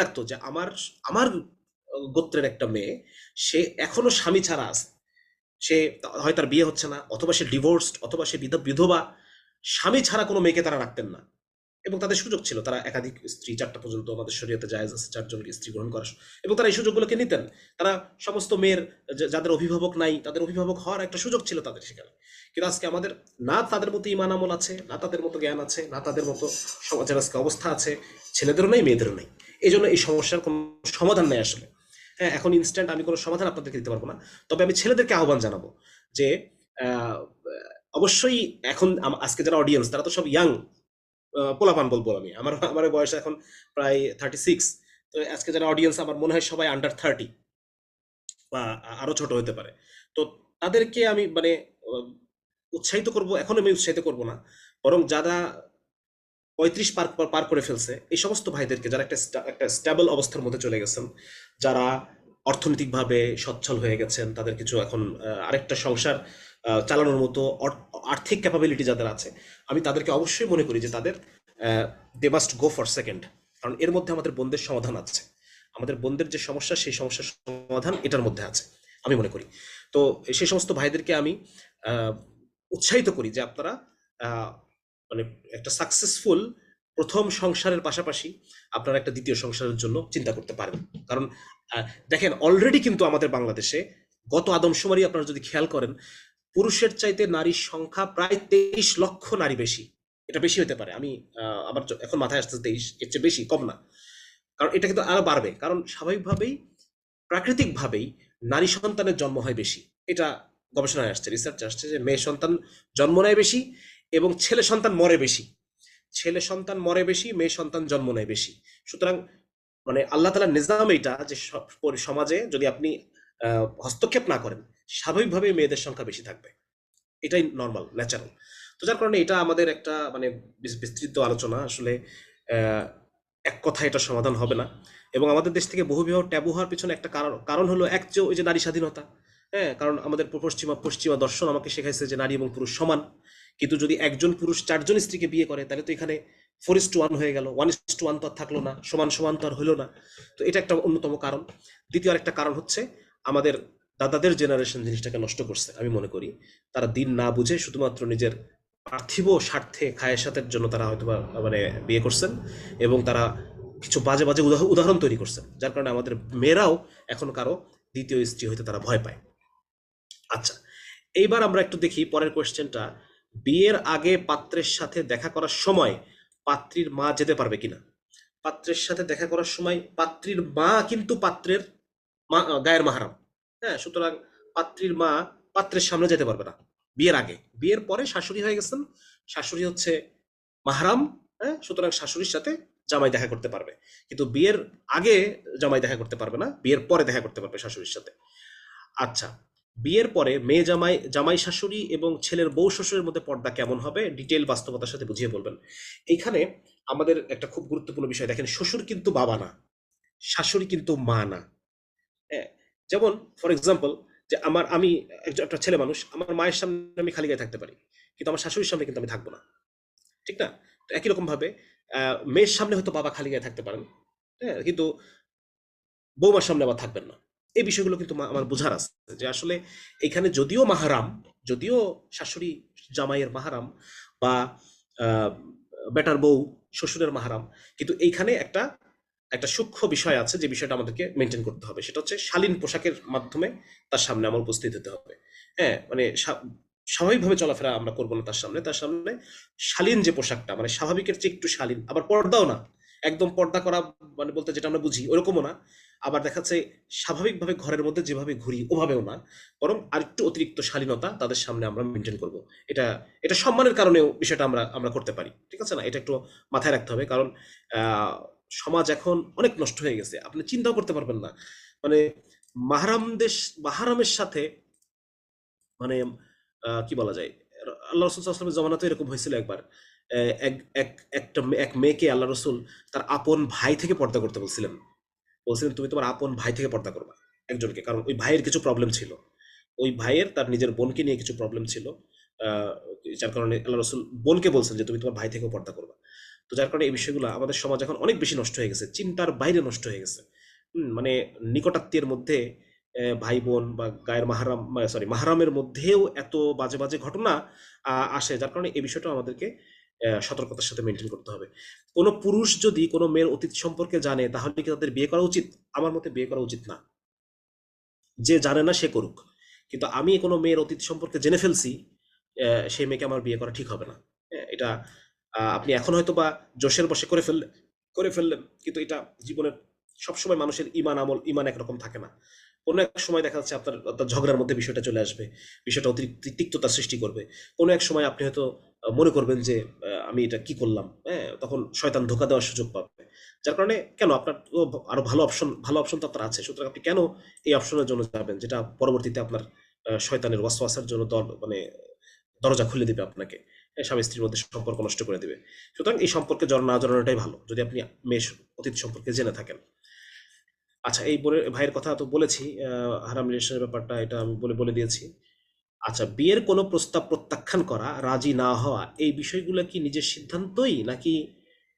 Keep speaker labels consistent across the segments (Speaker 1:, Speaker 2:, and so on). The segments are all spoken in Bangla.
Speaker 1: লাগতো যে আমার আমার গোত্রের একটা মেয়ে, সে এখনও স্বামী ছাড়া আছে। সে হয় তার বিয়ে হচ্ছে না, অথবা সে ডিভোর্সড অথবা সে বিধ- বিধবা, স্বামী ছাড়া কোনো মেয়েকে তারা রাখতেন না। এবং তাদের সুযোগ ছিল, তারা একাধিক স্ত্রী, চারটা পর্যন্ত আমাদের শরীয়তে জায়েজ আছে, চারজনকে স্ত্রী গ্রহণ করা এবং তারা এই সুযোগগুলোকে নিতেন। তারা সমস্ত মেয়ের যাদের অভিভাবক নাই, তাদের অভিভাবক হওয়ার একটা সুযোগ ছিল তাদের সেখানে। কিন্তু আজকে আমাদের, না তাদের মতো ইমান আমল আছে, না তাদের মতো জ্ঞান আছে, না তাদের মতো সমাজের আজকে অবস্থা আছে, ছেলেদেরও নেই, মেয়েদেরও নেই। এই জন্য এই সমস্যার কোনো সমাধান নেই আসলে। হ্যাঁ এখন ইনস্ট্যান্ট আমি কোনো সমাধান আপনাদেরকে দিতে পারব না। তবে আমি ছেলেদেরকে আহ্বান জানাব যে অবশ্যই এখন আজকে যারা অডিয়েন্স তারা তো সব ইয়াং পোলাপান বলব আমি। আমার আমার বয়স এখন প্রায় থার্টি সিক্স তো আজকে যারা অডিয়েন্স আমার মনে হয় সবাই আন্ডার থার্টি বা আরও ছোট হতে পারে। তো তাদেরকে আমি মানে উৎসাহিত করব। এখন আমি উৎসাহিত করব না। বরং যারা পঁয়ত্রিশ পার, পার- করে ফেলছে। এই সমস্ত ভাইদেরকে যারা একটা একটা স্টেবল অবস্থার মধ্যে চলে গেছেন, যারা অর্থনৈতিকভাবে সচ্ছল হয়ে গেছেন, তাদের কিছু এখন আরেকটা সংসার চালানোর মতো আর্থিক ক্যাপাবিলিটি যাদের আছে, আমি তাদেরকে অবশ্যই মনে করি যে তাদের they must go for second কারণ এর মধ্যে আমাদের বন্ধের সমাধান আছে। আমাদের বন্ধের যে সমস্যা, সেই সমস্যার সমাধান এটার মধ্যে আছে, আমি মনে করি। তো সেই সমস্ত ভাইদেরকে আমি উৎসাহিত করি যে আপনারা মানে একটা সাকসেসফুল প্রথম সংসারের পাশাপাশি আপনারা একটা দ্বিতীয় সংসারের জন্য চিন্তা করতে পারেন কারণ দেখেন অলরেডি কিন্তু আমাদের বাংলাদেশে গত আদমশুমারি আপনারা যদি খেয়াল করেন, পুরুষের চাইতে নারীর সংখ্যা প্রায় তেইশ লক্ষ নারী বেশি। এটা বেশি হতে পারে। আমি আমার এখন মাথায় আসতে তেইশ, এর চেয়ে বেশি, কম না। কারণ এটা কিন্তু আরও বাড়বে। কারণ স্বাভাবিকভাবেই, প্রাকৃতিকভাবেই নারী সন্তানের জন্ম হয় বেশি। এটা গবেষণায় আসছে রিসার্চ আসছে যে মেয়ে সন্তান জন্ম নেয় বেশি এবং ছেলে সন্তান মরে বেশি। ছেলে সন্তান মরে বেশি, মেয়ে সন্তান জন্ম নেয় বেশি। সুতরাং মানে আল্লাহ তালার নিজাম এইটা যে সমাজে যদি আপনি হস্তক্ষেপ না করেন স্বাভাবিকভাবেই মেয়েদের সংখ্যা বেশি থাকবে। এটাই নর্মাল ন্যাচারাল তো যার কারণে এটা আমাদের একটা মানে বিস্তৃত আলোচনা। আসলে এক কথা এটা সমাধান হবে না। এবং আমাদের দেশ থেকে বহু বিবাহ ট্যাবু হওয়ার পিছনে একটা কারণ কারণ হলো এক যে ওই যে নারী স্বাধীনতা। হ্যাঁ কারণ আমাদের পশ্চিমা পশ্চিমা দর্শন আমাকে শেখাইছে যে নারী এবং পুরুষ সমান। কিন্তু যদি একজন পুরুষ চারজন স্ত্রীকে বিয়ে করে, তাহলে তো এখানে ফোর ইস টু ওয়ান হয়ে গেল ওয়ান ইস টু ওয়ান তো আর থাকল না, সমান সমান তো আর হলো না। তো এটা একটা অন্যতম কারণ। দ্বিতীয় আরেকটা কারণ হচ্ছে আমাদের দাদাদের জেনারেশন জিনিসটাকে নষ্ট করছে, আমি মনে করি। তারা দিন না বুঝে শুধুমাত্র নিজের পার্থিব স্বার্থে খায়ের জন্য তারা হয়তো মানে বিয়ে করছেন এবং তারা কিছু বাজে বাজে উদাহ- উদাহরণ তৈরি করছেন, যার কারণে আমাদের মেয়েরাও এখন কারও দ্বিতীয় স্ত্রী হইতে তারা ভয় পায়। আচ্ছা এইবার আমরা একটু দেখি পরের কোয়েশ্চেনটা বিয়ের আগে পাত্রের সাথে দেখা করার সময় পাত্রীর মা যেতে পারবে কিনা? পাত্রের সাথে দেখা করার সময় পাত্রীর মা কিন্তু পাত্রের মা গায়ের মাহারাম। হ্যাঁ সুতরাং পাত্রীর মা পাত্রের সামনে যেতে পারবে না বিয়ের আগে। বিয়ের পরে শাশুড়ি হয়ে গেছেন, শাশুড়ি হচ্ছে মাহারাম হ্যাঁ সুতরাং শাশুড়ির সাথে জামাই দেখা করতে পারবে। কিন্তু বিয়ের আগে জামাই দেখা করতে পারবে না, বিয়ের পরে দেখা করতে পারবে শাশুড়ির সাথে। আচ্ছা বিয়ের পরে মেয়ে জামাই জামাই শাশুড়ি এবং ছেলের বউ শ্বশুরের মধ্যে পর্দা কেমন হবে? ডিটেল বাস্তবতার সাথে বুঝিয়ে বলবেন। এইখানে আমাদের একটা খুব গুরুত্বপূর্ণ বিষয়। দেখেন শ্বশুর কিন্তু বাবা না শাশুড়ি কিন্তু মা না। হ্যাঁ যেমন ফর এক্সাম্পল যে আমার আমি একটা ছেলে মানুষ আমার মায়ের সামনে আমি খালি গায়ে থাকতে পারি কিন্তু আমার শাশুড়ির সামনে কিন্তু আমি থাকব না। ঠিক না? তো একই রকম ভাবে আহ, মেয়ের সামনে হয়তো বাবা খালি গায়ে থাকতে পারেন হ্যাঁ কিন্তু বৌমার সামনে আবার থাকবেন না। এই বিষয়গুলো কিন্তু আমার বোঝার আছে যে আসলে এখানে যদিও মাহারাম, যদিও শাশুড়ি জামাইয়ের মাহারাম বা বেটার বউ শ্বশুরের মাহারাম, কিন্তু এইখানে একটা একটা সূক্ষ্ম বিষয় আছে যে বিষয়টা আমাদেরকে মেনটেন করতে হবে। সেটা হচ্ছে শালীন পোশাকের মাধ্যমে তার সামনে আমার উপস্থিত হতে হবে। হ্যাঁ মানে স্বাভাবিকভাবে চলাফেরা আমরা করব না তার সামনে। তার সামনে শালীন যে পোশাকটা মানে স্বাভাবিকের চেয়ে একটু শালীন, আবার পর্দাও না। একদম পর্দা করা মানে বলতে যেটা আমরা বুঝি, ওরকমও না। আবার দেখাচ্ছে স্বাভাবিকভাবে ঘরের মধ্যে যেভাবে ঘুরি, ওভাবেও না। বরং আরেকটু অতিরিক্ত শালীনতা তাদের সামনে আমরা মেনটেন করব। এটা এটা সম্মানের কারণেও বিষয়টা আমরা আমরা করতে পারি। ঠিক আছে না? এটা একটু মাথায় রাখতে হবে। কারণ সমাজ এখন অনেক নষ্ট হয়ে গেছে। আপনি চিন্তাও করতে পারবেন না। মানে মাহারামদের মাহারামের সাথে মানে কি বলা যায়? আল্লাহ রসুল আসলামের জমানাতে এরকম হয়েছিল একবার। এক এক, একটা এক মেয়েকে আল্লাহ রসুল তার আপন ভাই থেকে পর্দা করতে বলছিলেন। বলছিলেন, তুমি তোমার আপন ভাই থেকে পর্দা করবা একজনকে। কারণ ওই ভাইয়ের কিছু প্রবলেম ছিল। ওই ভাইয়ের তার নিজের বোনকে নিয়ে কিছু প্রবলেম ছিল। যার কারণে আল্লাহ রসুল বোনকে বলছেন যে, তুমি তোমার ভাই থেকেও পর্দা করবা। তো যার কারণে এই বিষয়গুলো আমাদের সমাজ এখন অনেক বেশি নষ্ট হয়ে গেছে। চিন্তার বাইরে নষ্ট হয়ে গেছে। মানে নিকটাত্মীয়ের মধ্যে ভাই বোন বা গায়ের মাহারাম সরি, মাহারামের মধ্যেও এত বাজে বাজে ঘটনা আসে। যার কারণে এই বিষয়টা আমাদেরকে সতর্কতার সাথে মেনটেন করতে হবে। কোনো পুরুষ যদি কোনো মেয়ের অতীত সম্পর্কে জানে, তাহলে কি তাদের বিয়ে করা উচিত? আমার মতে বিয়ে করা উচিত না। যে জানে না, সে করুক। কিন্তু আমি কোনো মেয়ের অতীত সম্পর্কে জেনে ফেলছি সেই মেয়েকে আমার বিয়ে করা ঠিক হবে না। এটা আপনি এখন হয়তো বা জোশের বসে করে ফেললেন করে ফেললেন, কিন্তু এটা জীবনের সবসময় মানুষের ইমান, আমল, ইমান একরকম থাকে না। কোনো এক সময় দেখা যাচ্ছে আপনার ঝগড়ার মধ্যে বিষয়টা চলে আসবে। বিষয়টা অতিরিক্ত তিক্ততা সৃষ্টি করবে। কোনো এক সময় আপনি হয়তো মনে করবেন যে আমি এটা কি করলাম হ্যাঁ তখন শয়তান ধোকা দেওয়ার সুযোগ পাবে। যার কারণে কেন আপনার তো আরও ভালো অপশন ভালো অপশন তো আপনার আছে। সুতরাং আপনি কেন এই অপশনের জন্য যাবেন যেটা পরবর্তীতে আপনার শয়তানের ওয়াসওয়াসার জন্য দর মানে দরজা খুলে দিবে আপনাকে হ্যাঁ, স্বামী স্ত্রীর মধ্যে সম্পর্ক নষ্ট করে দিবে। সুতরাং এই সম্পর্কে জড় না জড়ানোটাই ভালো যদি আপনি মেয়ের অতীত সম্পর্কে জেনে থাকেন। আচ্ছা এই বোনের ভাইয়ের কথা তো বলেছি হারাম রিলেশনের ব্যাপারটা এটা আমি বলে বলে দিয়েছি। আচ্ছা বিয়ের কোনো প্রস্তাব প্রত্যাখ্যান করা, রাজি না হওয়া, এই বিষয়গুলো কি নিজের সিদ্ধান্তই? নাকি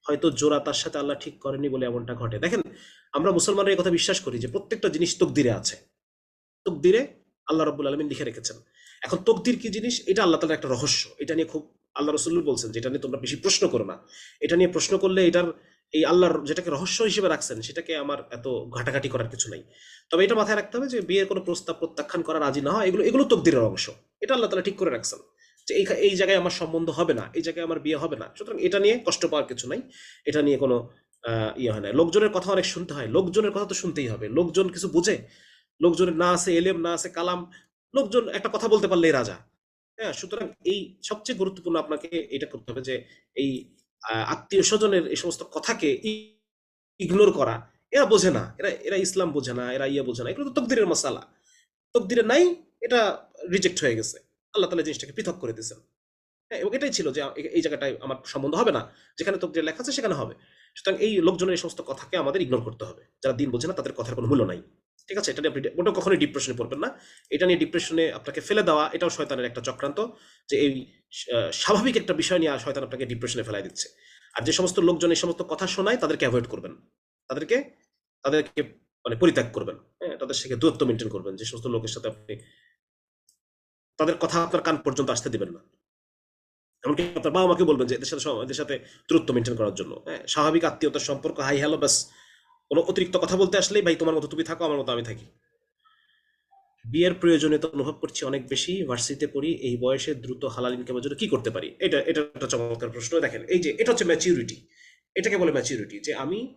Speaker 1: হয়তো জোড়া তার সাথে আল্লাহ ঠিক করেনি বলে এমনটা ঘটে? দেখেন, আমরা মুসলমানরা এই কথা বিশ্বাস করি যে প্রত্যেকটা জিনিস তকদিরে আছে। তকদিরে আল্লাহ রব্বুল আলমিন লিখে রেখেছেন। এখন তকদির কি জিনিস? এটা আল্লাহ তালার একটা রহস্য। এটা নিয়ে খুব আল্লাহ রসুল বলছেন যেটা নিয়ে তোমরা বেশি প্রশ্ন করো না। এটা নিয়ে প্রশ্ন করলে এটার এই আল্লাহর যেটাকে রহস্য হিসেবে রাখছেন, সেটাকে আমার এত ঘাটাঘাটি করার কিছু নাই। তবে এটা মাথায় রাখতে হবে যে, বিয়ের কোনো প্রস্তাব প্রত্যাখ্যান করা রাজি না হয় এগুলো এগুলো তকদিরের অংশ। এটা আল্লাহ তালা ঠিক করে রাখছেন। যে এই এই জায়গায় আমার সম্বন্ধ হবে না, এই জায়গায় আমার বিয়ে হবে না। সুতরাং এটা নিয়ে কষ্ট পাওয়ার কিছু নাই। এটা নিয়ে কোনো ইয়ে হয় না। লোকজনের কথা অনেক শুনতে হয়। লোকজনের কথা তো শুনতেই হবে। লোকজন কিছু বুঝে। লোকজনের না আছে এলেম, না আছে কালাম। লোকজন একটা কথা বলতে পারলেই রাজা। হ্যাঁ সুতরাং এই সবচেয়ে গুরুত্বপূর্ণ আপনাকে এটা করতে হবে যে, এই আত্মীয় স্বজনের এই সমস্ত কথাকে ইগনোর করা, এরা বোঝে না। এরা এরা ইসলাম বোঝে না, এরা ইয়ে বোঝে না। এগুলো তো তকদিরের মশালা। তকদিরে নাই, এটা রিজেক্ট হয়ে গেছে। আল্লাহ তালা জিনিসটাকে পৃথক করে দিয়েছেন। হ্যাঁ এবং এটাই ছিল যে এই জায়গাটায় আমার সম্বন্ধ হবে না। যেখানে তকদিরে লেখা আছে, সেখানে হবে। সুতরাং এই লোকজনের এই সমস্ত কথাকে আমাদের ইগনোর করতে হবে। যারা দিন বোঝে না, তাদের কথার কোনো মূল্য নাই। ঠিক আছে? এটা নিয়ে আপনি ওটা কখনোই ডিপ্রেশনে পড়বেন না। এটা নিয়ে ডিপ্রেশনে আপনাকে ফেলে দেওয়া, এটাও শয়তানের একটা চক্রান্ত যে এই স্বাভাবিক একটা বিষয় নিয়ে শয়তান আপনাকে ডিপ্রেশনে ফেলাই দিচ্ছে। আর যে সমস্ত লোকজন এই সমস্ত কথা শোনায়, তাদেরকে অ্যাভয়েড করবেন। তাদেরকে তাদেরকে মানে পরিত্যাগ করবেন। হ্যাঁ তাদের সাথে দূরত্ব মেনটেন করবেন। যে সমস্ত লোকের সাথে আপনি তাদের কথা আপনার কান পর্যন্ত আসতে দিবেন না। এমনকি আপনার বাবা মাকে বলবেন যে এদের সাথে এদের সাথে দূরত্ব মেনটেন করার জন্য। হ্যাঁ স্বাভাবিক আত্মীয়তার সম্পর্ক হাই হ্যালো ব্যাস। কোনো অতিরিক্ত কথা বলতে আসলেই, ভাই, তোমার মতো তুমি থাকো, আমার মতো আমি থাকি। বিয়ের প্রয়োজনীয়তা অনুভব করছি অনেক বেশি। ভার্সিটিতে পড়ি, এই বয়সে দ্রুত হালাল ইনকামের জন্য কি করতে পারি? এটা এটা একটা চমৎকার প্রশ্ন। দেখেন, এই যে, এটা হচ্ছে ম্যাচিউরিটি এটাকে বলে ম্যাচিউরিটি যে আমি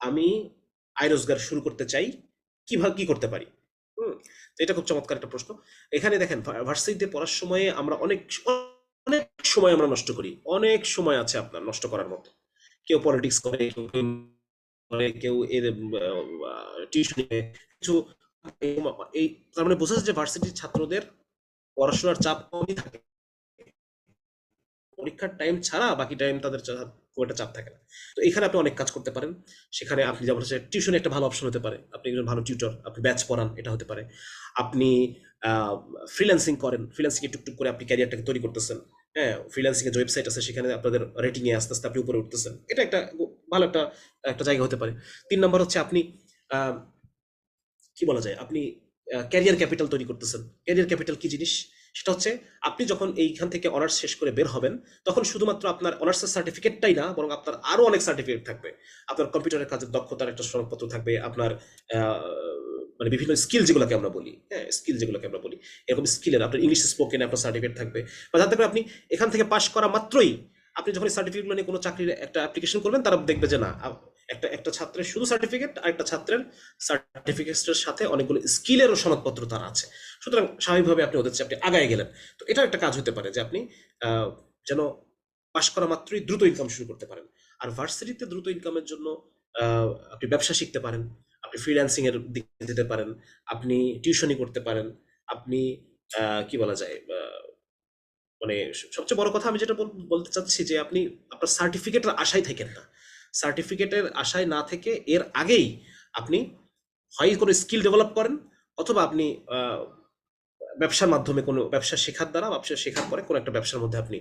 Speaker 1: আমি আয় রোজগার শুরু করতে চাই, কীভাবে, কি করতে পারি? হুম এটা খুব চমৎকার একটা প্রশ্ন। এখানে দেখেন, ভা- ভার্সিটিতে পড়ার সময়ে আমরা অনেক অনেক সময় আমরা নষ্ট করি। অনেক সময় আছে আপনার নষ্ট করার মতো। কেউ পলিটিক্স করে করে কেউ এর টিউশন কিছু, এই- তার মানে বোঝা যে ভার্সিটির ছাত্রদের পড়াশোনার চাপ কমই থাকে। পরীক্ষার টাইম ছাড়া বাকি টাইম তাদের খুব একটা চাপ থাকে না। তো এখানে আপনি অনেক কাজ করতে পারেন। সেখানে আপনি যেমন হচ্ছে টিউশন একটা ভালো অপশন হতে পারে। আপনি একজন ভালো টিউটর আপনি ব্যাচ পড়ান, এটা হতে পারে। আপনি ফ্রিল্যান্সিং করেন ফ্রিল্যান্সিং টুকটুক করে আপনি ক্যারিয়ারটাকে তৈরি করতেছেন। হ্যাঁ ফ্রিল্যান্সিং এর ওয়েবসাইট আছে, সেখানে আপনাদের রেটিং এ আস্তে আস্তে আপনি উপরে উঠতেছেন। এটা একটা ভালো একটা একটা জায়গা হতে পারে। তিন নম্বর হচ্ছে আপনি কি বলা যায়? আপনি ক্যারিয়ার ক্যাপিটাল তৈরি করতেছেন। ক্যারিয়ার ক্যাপিটাল কি জিনিস? সেটা হচ্ছে আপনি যখন এইখান থেকে অনার্স শেষ করে বের হবেন, তখন শুধুমাত্র আপনার অনার্সের সার্টিফিকেটটাই না, বরং আপনার আরও অনেক সার্টিফিকেট থাকবে। আপনার কম্পিউটারের কাজের দক্ষতার একটা সনদপত্র থাকবে, আপনার মানে বিভিন্ন স্কিল যেগুলোকে আমরা বলি হ্যাঁ স্কিল যেগুলোকে আমরা বলি, এরকম স্কিলের আপনার ইংলিশ স্পোকেন আপনার সার্টিফিকেট থাকবে। বা যাতে করে আপনি এখান থেকে পাশ করা মাত্রই আপনি যখন সার্টিফিকেট নিয়ে কোনো চাকরির একটা অ্যাপ্লিকেশন করবেন, তারা দেখবে যে না একটা একটা ছাত্রের শুধু সার্টিফিকেট আর একটা ছাত্রের সার্টিফিকেটের সাথে অনেকগুলো স্কিলেরও সনদপত্র তার আছে। সুতরাং স্বাভাবিকভাবে আপনি ওদের আপনি আগায় গেলেন। তো এটা একটা কাজ হতে পারে যে আপনি যেন পাশ করা মাত্রই দ্রুত ইনকাম শুরু করতে পারেন। আর ভার্সিটিতে দ্রুত ইনকামের জন্য আপনি ব্যবসা শিখতে পারেন। আপনি ফ্রিল্যান্সিং এর দিকে যেতে পারেন, আপনি টিউশনি করতে পারেন, আপনি কি বলা যায় মানে সবচেয়ে বড় কথা আমি যেটা বলতে চাচ্ছি যে আপনি, আপনার সার্টিফিকেটের আশায় থাকেন না। সার্টিফিকেটের আশায় না থেকে এর আগেই আপনি হয় কোনো স্কিল ডেভেলপ করেন অথবা আপনি ব্যবসার মাধ্যমে কোনো, ব্যবসা শেখার দ্বারা ব্যবসা শেখার পরে কোনো একটা ব্যবসার মধ্যে আপনি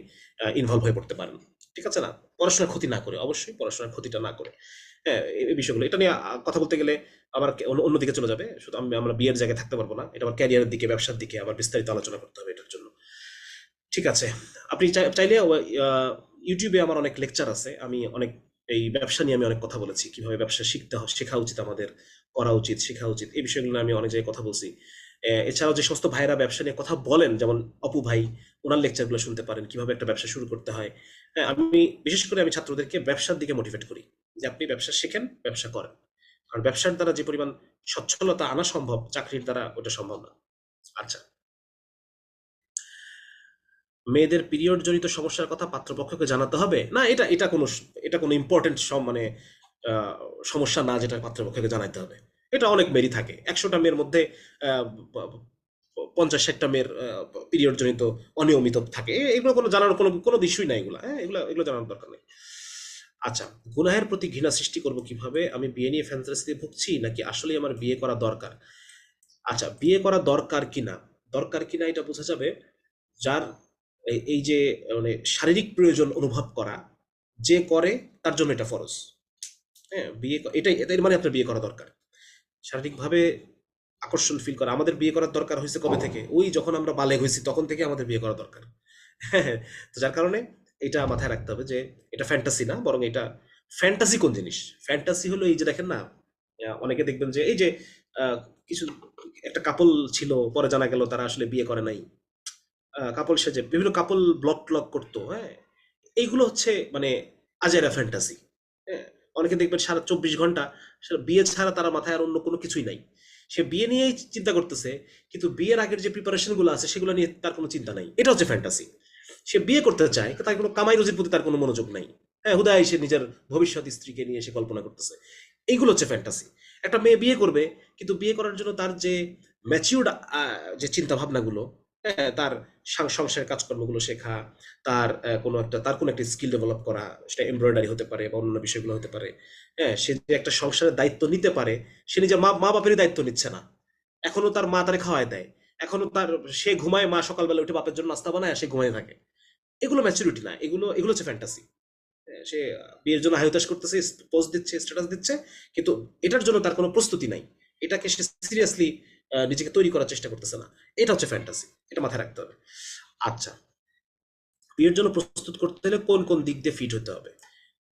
Speaker 1: ইনভলভ হয়ে পড়তে পারেন। ঠিক আছে না? পড়াশোনার ক্ষতি না করে, অবশ্যই পড়াশোনার ক্ষতিটা না করে। হ্যাঁ এই বিষয়গুলো। এটা নিয়ে কথা বলতে গেলে আবার অন্যদিকে চলে যাবে। শুধু আমি আমরা বিয়ের জায়গায় থাকতে পারব না। এটা আমার ক্যারিয়ারের দিকে, ব্যবসার দিকে আবার বিস্তারিত আলোচনা করতে হবে এটার জন্য। ঠিক আছে। আপনি চাই- চাইলে ইউটিউবে আমার অনেক লেকচার আছে। আমি অনেক, এই ব্যবসা নিয়ে আমি অনেক কথা বলেছি। কীভাবে ব্যবসা শিখতে হয় শেখা উচিত আমাদের, করা উচিত, শেখা উচিত। এই বিষয়গুলো আমি অনেক জায়গায় কথা বলছি। এছাড়াও যে সমস্ত ভাইরা ব্যবসা নিয়ে কথা বলেন, যেমন অপু ভাই, ওনার লেকচারগুলো শুনতে পারেন। কীভাবে একটা ব্যবসা শুরু করতে হয়। হ্যাঁ আমি, বিশেষ করে আমি ছাত্রদেরকে ব্যবসার দিকে মোটিভেট করি। যে আপনি ব্যবসা শেখেন, ব্যবসা করেন। কারণ ব্যবসার দ্বারা যে পরিমাণ সচ্ছলতা আনা সম্ভব, চাকরির দ্বারা ওটা সম্ভব না। আচ্ছা। মেয়েদের পিরিয়ড জনিত সমস্যার কথা পাত্রপক্ষকে জানাতে হবে? না, এটা এটা কোনো এটা কোনো ইম্পর্টেন্ট মানে সমস্যা না যেটা পাত্রপক্ষকে জানাতে হবে। এটা অনেক মেয়েরই থাকে। একশোটা মেয়ের মধ্যে পঞ্চাশ ষাটটা মেয়ের পিরিয়ড জনিত অনিয়মিত থাকে। এগুলো কোনো জানার কোনো কোনো বিষয় নাই এগুলো। হ্যাঁ এগুলো এগুলো জানার দরকার নেই। আচ্ছা গুনাহের প্রতি ঘৃণা সৃষ্টি করব কীভাবে? আমি বিয়ে নিয়ে ফ্যান্টাসিতে ভুগছি নাকি আসলেই আমার বিয়ে করা দরকার? আচ্ছা বিয়ে করা দরকার কিনা দরকার কিনা এটা বোঝা যাবে? যার এই- এই যে মানে শারীরিক প্রয়োজন অনুভব করা যে করে তার জন্য এটা ফরজ। হ্যাঁ বিয়ে এটাই এটাই মানে আপনার বিয়ে করা দরকার। শারীরিকভাবে আকর্ষণ ফিল করা আমাদের বিয়ে করার দরকার হয়েছে কবে থেকে? ওই যখন আমরা বালেগ হয়েছি তখন থেকে আমাদের বিয়ে করা দরকার। হ্যাঁ তো যার কারণে এটা মাথায় রাখতে হবে যে এটা ফ্যান্টাসি না, বরং এটা ফ্যান্টাসি কোন জিনিস? ফ্যান্টাসি হলো এই যে দেখেন না অনেকে দেখবেন যে এই যে কিছু, একটা কাপল ছিল, পরে জানা গেল তারা আসলে বিয়ে করে নাই। কাপল সেজে, বিভিন্ন কাপল ব্লক ট্লক করতো হ্যাঁ? এইগুলো হচ্ছে মানে আজেরা ফ্যান্টাসি হ্যাঁ? অনেকে দেখবেন সারা চব্বিশ ঘণ্টা সেটা বিয়ে ছাড়া তারা মাথায় আর অন্য কোনো কিছুই নাই। সে বিয়ে নিয়েই চিন্তা করতেছে, কিন্তু বিয়ের আগের যে প্রিপারেশনগুলো আছে, সেগুলো নিয়ে তার কোনো চিন্তা নাই। এটা হচ্ছে ফ্যান্টাসি সে বিয়ে করতে চায় তার কোনো কামাই রুজির প্রতি তার কোনো মনোযোগ নাই। হ্যাঁ হুদায় সে নিজের ভবিষ্যৎ স্ত্রীকে নিয়ে সে কল্পনা করতেছে। এইগুলো হচ্ছে ফ্যান্টাসি একটা মেয়ে বিয়ে করবে, কিন্তু বিয়ে করার জন্য তার যে ম্যাচিউর্ড যে চিন্তা ভাবনাগুলো হ্যাঁ তার সংসারের কাজকর্মগুলো শেখা, তার কোনো একটা, তার কোনো একটা স্কিল ডেভেলপ করা, সেটা এমব্রয়ডারি হতে পারে বা অন্য বিষয়গুলো হতে পারে। হ্যাঁ সে যে একটা সংসারের দায়িত্ব নিতে পারে, সে নিজের মা মা বাপেরই দায়িত্ব নিচ্ছে না। এখনও তার মা তারে খাওয়ায় দেয়। এখনও তার, সে ঘুমায়, মা সকালবেলা উঠে বাপের জন্য নাস্তা বানায় সে ঘুমায় থাকে। এগুলো ম্যাচুরিটি না, এগুলো এগুলো হচ্ছে ফ্যান্টাসি সে বিয়ের জন্য হায়তাস করতেছে পোস্ট দিচ্ছে স্ট্যাটাস দিচ্ছে, কিন্তু এটার জন্য তার কোনো প্রস্তুতি নাই। এটাকে সে সিরিয়াসলি নিজেকে তৈরি করার চেষ্টা করতেছে না। এটা হচ্ছে ফ্যান্টাসি এটা মাথায় রাখতে হবে। আচ্ছা বিয়ের জন্য প্রস্তুত করতে হলে কোন কোন দিক দিয়ে ফিট হতে হবে?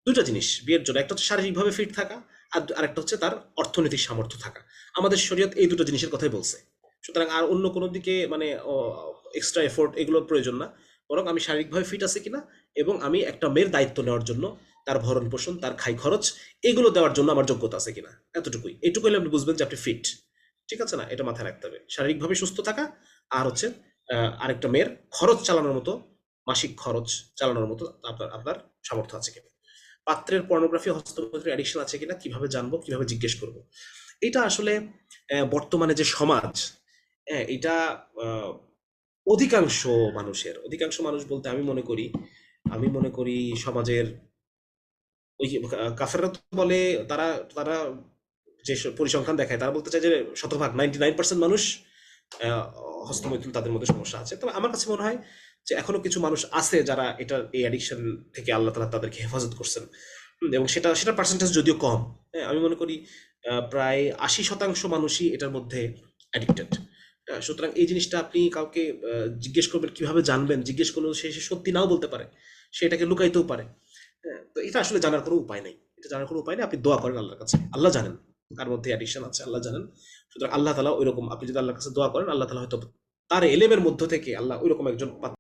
Speaker 1: দুটো জিনিস, বিয়ের জন্য, একটা হচ্ছে শারীরিকভাবে ফিট থাকা, আর আরেকটা হচ্ছে তার অর্থনৈতিক সামর্থ্য থাকা। আমাদের শরীয়ত এই দুটো জিনিসের কথাই বলছে। সুতরাং আর অন্য কোনো দিকে মানে এক্সট্রা এফোর্ট এগুলোর প্রয়োজন না। বরং আমি শারীরিকভাবে ফিট আছি কিনা এবং আমি একটা মেয়ের দায়িত্ব নেওয়ার জন্য, তার ভরণ পোষণ, তার খাই খরচ, এগুলো দেওয়ার জন্য আমার যোগ্যতা আছে কিনা? এতটুকুই। এইটুকু হলে আপনি বুঝবেন যে আপনি ফিট ঠিক আছে না? এটা মাথায় রাখতে হবে। শারীরিকভাবে সুস্থ থাকা আর হচ্ছে আরেকটা মেয়ের খরচ চালানোর মতো, মাসিক খরচ চালানোর মতো আপনার আপনার সামর্থ্য আছে কিনা? পাত্রের পর্নোগ্রাফি হস্তমৈত্রের অ্যাডিকশন আছে কিনা? কীভাবে জানব? কীভাবে জিজ্ঞেস করব? এটা আসলে বর্তমানে যে সমাজ হ্যাঁ, এটা অধিকাংশ মানুষের অধিকাংশ মানুষ বলতে আমি মনে করি আমি মনে করি সমাজের ওই কাফেররা তো বলে তারা তারা যে পরিসংখ্যান দেখায় তারা বলতে চায় যে শতভাগ নাইনটি নাইন পার্সেন্ট মানুষ হস্তমৈথুন তাদের মধ্যে সমস্যা আছে। তবে আমার কাছে মনে হয় যে এখনও কিছু মানুষ আছে যারা এটা এই অ্যাডিকশন থেকে আল্লাহ তালা তাদেরকে হেফাজত করছেন। এবং সেটা সেটা পার্সেন্টেজ যদিও কম হ্যাঁ আমি মনে করি প্রায় আশি শতাংশ মানুষই এটার মধ্যে অ্যাডিক্টেড সুতরাং এই জিনিসটা আপনি কাউকে জিজ্ঞেস করবেন কীভাবে জানবেন, জিজ্ঞেস করলে সে সত্যি নাও বলতে পারে। সে এটাকে লুকাইতেও পারে। হ্যাঁ তো এটা আসলে জানার কোনো উপায় নেই। এটা জানার কোনো উপায় নেই। আপনি দোয়া করেন আল্লাহর কাছে। আল্লাহ জানেন তার মধ্যে অ্যাডিকশন আছে, আল্লাহ জানেন। সুতরাং আল্লাহ তালা ওইরকম, আপনি যদি আল্লাহর কাছে দোয়া করেন, আল্লাহ তালা হয়তো তার এলেমের মধ্য থেকে আল্লাহ ওইরকম একজন